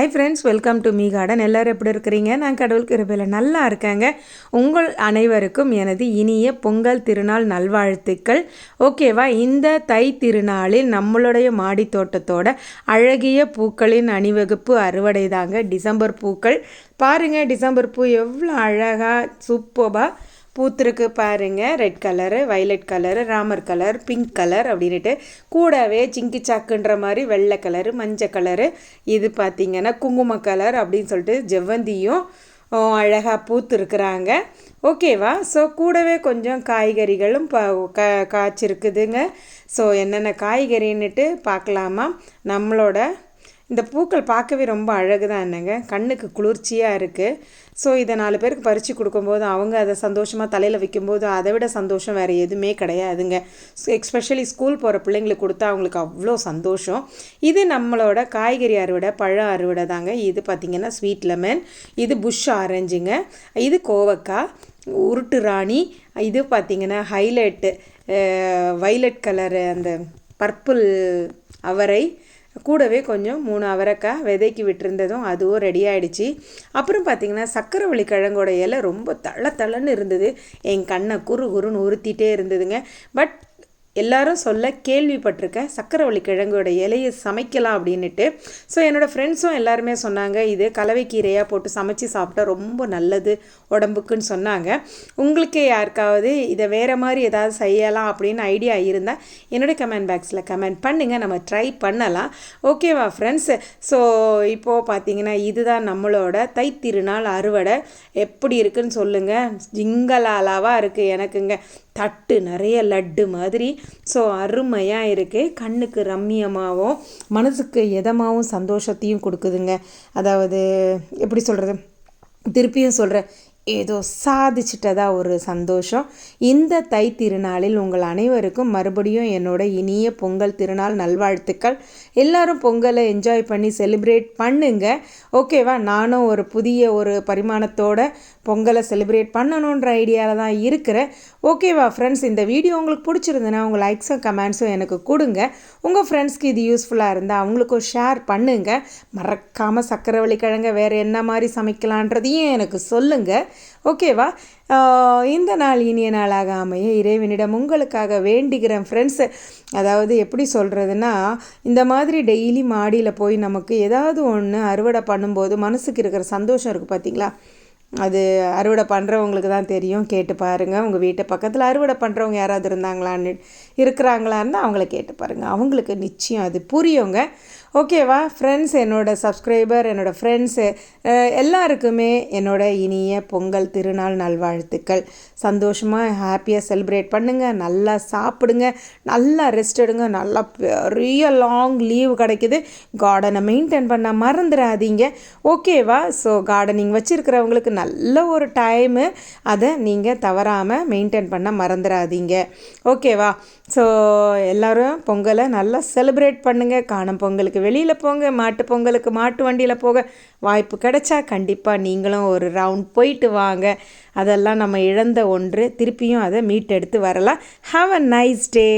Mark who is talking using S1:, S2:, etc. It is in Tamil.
S1: Hi friends welcome to me garden எல்லோரும் எப்படி இருக்கிறீங்க? நான் கடவுள் கிருபையில் நல்லா இருக்காங்க. உங்கள் அனைவருக்கும் எனது இனிய பொங்கல் திருநாள் நல்வாழ்த்துக்கள். ஓகேவா இந்த தை திருநாளில் நம்மளுடைய மாடி தோட்டத்தோட அழகிய பூக்களின் அணிவகுப்பு அறுவடை தாங்க டிசம்பர் பூக்கள். பாருங்கள் டிசம்பர் பூ எவ்வளோ அழகாக சூப்பராக பூத்துருக்கு பாருங்க. ரெட் கலரு வைலட் கலரு ராமர் கலர் பிங்க் கலர் அப்படின்ட்டு கூடவே சிங்கி சாக்குன்ற மாதிரி வெள்ளை கலரு மஞ்சள் கலரு இது பார்த்திங்கன்னா குங்கும கலர் அப்படின்னு சொல்லிட்டு ஜெவ்வந்தியும் அழகாக பூத்துருக்குறாங்க. ஓகேவா ஸோ கூடவே கொஞ்சம் காய்கறிகளும் ப க காய்ச்சிருக்குதுங்க. ஸோ என்னென்ன காய்கறின்னுட்டு பார்க்கலாமா நம்மளோட இந்த பூக்கள் பார்க்கவே ரொம்ப அழகு தான் என்னங்க. கண்ணுக்கு குளிர்ச்சியாக இருக்குது ஸோ இதை நாலு பேருக்கு பறித்து கொடுக்கும்போது அவங்க அதை சந்தோஷமாக தலையில் வைக்கும்போது அதை விட சந்தோஷம் வேறு எதுவுமே கிடையாதுங்க. எக்ஸ்பெஷலி ஸ்கூல் போகிற பிள்ளைங்களுக்கு கொடுத்தா அவங்களுக்கு அவ்வளோ சந்தோஷம். இது நம்மளோட காய்கறி அறுவடை பழ அறுவடை தாங்க. இது பார்த்திங்கன்னா ஸ்வீட் லெமன் இது புஷ் ஆரஞ்சுங்க இது கோவக்காய் உருட்டு ராணி இது பார்த்திங்கன்னா ஹைலைட்டு வைலட் கலரு அந்த பர்பிள் அவரை கூடவே கொஞ்சம் மூணு அவரைக்காய் விதைக்கி விட்டுருந்ததும் அதுவும் ரெடி ஆகிடுச்சி அப்புறம் பார்த்திங்கன்னா சக்கரவள்ளி கிழங்கோட இலை ரொம்ப தள தளன்னு இருந்தது. என் கண்ணை குறு குறுன்னு உறுத்திட்டே இருந்ததுங்க. பட் எல்லாரும் சொல்ல கேள்விப்பட்டிருக்கேன். சக்கரவள்ளி கிழங்கோட இலையை சமைக்கலாம் அப்படின்ட்டு ஸோ என்னோடய ஃப்ரெண்ட்ஸும் எல்லாருமே சொன்னாங்க இது கலவைக்கீரையாக போட்டு சமைச்சு சாப்பிட்டா ரொம்ப நல்லது உடம்புக்குன்னு சொன்னாங்க. உங்களுக்கே யாருக்காவது இதை வேறு மாதிரி ஏதாவது செய்யலாம் அப்படின்னு ஐடியா இருந்தால் என்னுடைய கமெண்ட் பாக்ஸில் கமெண்ட் பண்ணுங்கள் நம்ம ட்ரை பண்ணலாம். ஓகேவா ஃப்ரெண்ட்ஸ் ஸோ இப்போது பார்த்தீங்கன்னா இதுதான் நம்மளோட தைத்திருநாள் அறுவடை. எப்படி இருக்குன்னு சொல்லுங்கள் ஜிங்கலாலாவாக இருக்குது எனக்குங்க. தட்டு நிறைய லட்டு மாதிரி. ஸோ அருமையாக இருக்குது கண்ணுக்கு ரம்மியமாகவும் மனசுக்கு எதமாகவும் சந்தோஷத்தையும் கொடுக்குதுங்க. அதாவது எப்படி சொல்கிறது திருப்பியும் சொல்கிறேன் ஏதோ சாதிச்சிட்டதா ஒரு சந்தோஷம். இந்த தை திருநாளில் உங்கள் அனைவருக்கும் மறுபடியும் என்னோட இனிய பொங்கல் திருநாள் நல்வாழ்த்துக்கள். எல்லாரும் பொங்கலை என்ஜாய் பண்ணி செலிப்ரேட் பண்ணுங்க. ஓகேவா நானும் ஒரு புதிய ஒரு பரிமாணத்தோட பொங்கலை செலிப்ரேட் பண்ணணுன்ற ஐடியாவில் தான் இருக்கிறேன். ஓகேவா ஃப்ரெண்ட்ஸ் இந்த வீடியோ உங்களுக்கு பிடிச்சிருந்ததுன்னா உங்கள் லைக்ஸும் கமெண்ட்ஸும் எனக்கு கொடுங்க. உங்கள் ஃப்ரெண்ட்ஸ்க்கு இது யூஸ்ஃபுல்லாக இருந்தால் அவங்களுக்கும் ஷேர் பண்ணுங்கள் மறக்காமல் சக்கரவள்ளி கிழங்க வேறு என்ன மாதிரி சமைக்கலான்றதையும் எனக்கு சொல்லுங்கள் ஓகேவா? இந்த நாள் இனிய நாளாக அமைய இறைவனிடம் உங்களுக்காக வேண்டிக்கிறேன் ஃப்ரெண்ட்ஸு அதாவது எப்படி சொல்கிறதுனா இந்த மாதிரி டெய்லி மாடியில் போய் நமக்கு ஏதாவது ஒன்று அறுவடை பண்ணும்போது மனசுக்கு இருக்கிற சந்தோஷம் இருக்குது பார்த்தீங்களா அது அறுவடை பண்ணுறவங்களுக்கு தான் தெரியும். கேட்டு பாருங்கள் உங்கள் வீட்டு பக்கத்தில் அறுவடை பண்ணுறவங்க யாராவது இருந்தாங்களான்னு இருக்கிறாங்களான்னு அவங்கள கேட்டு பாருங்கள் அவங்களுக்கு நிச்சயம் அது புரியுங்க. ஓகேவா? ஃப்ரெண்ட்ஸ் என்னோடய சப்ஸ்கிரைபர் என்னோடய ஃப்ரெண்ட்ஸு எல்லாருக்குமே என்னோட இனிய பொங்கல் திருநாள் நல்வாழ்த்துக்கள். சந்தோஷமாக ஹாப்பியாக செலிப்ரேட் பண்ணுங்கள் நல்லா சாப்பிடுங்க. நல்லா ரெஸ்ட் எடுங்க. நல்லா பெரிய லாங் லீவ் கிடைக்குது. கார்டனை மெயின்டைன் பண்ண மறந்துடாதீங்க ஓகேவா? ஸோ கார்டனிங் வச்சுருக்கிறவங்களுக்கு நல்ல ஒரு டைமு அதை நீங்கள் தவறாமல் மெயின்டைன் பண்ண மறந்துடாதீங்க ஓகேவா? ஸோ எல்லோரும் பொங்கலை நல்லா செலிப்ரேட் பண்ணுங்கள் காணும் பொங்கலுக்கு வெளியில் போங்க. மாட்டு பொங்கலுக்கு மாட்டு வண்டியில் போக வாய்ப்பு கிடைச்சா கண்டிப்பாக நீங்களும் ஒரு ரவுண்ட் போயிட்டு வாங்க. அதெல்லாம் நம்ம இழந்த ஒன்று. திருப்பியும் அதை மீட்டெடுத்து வரலாம். Have a nice day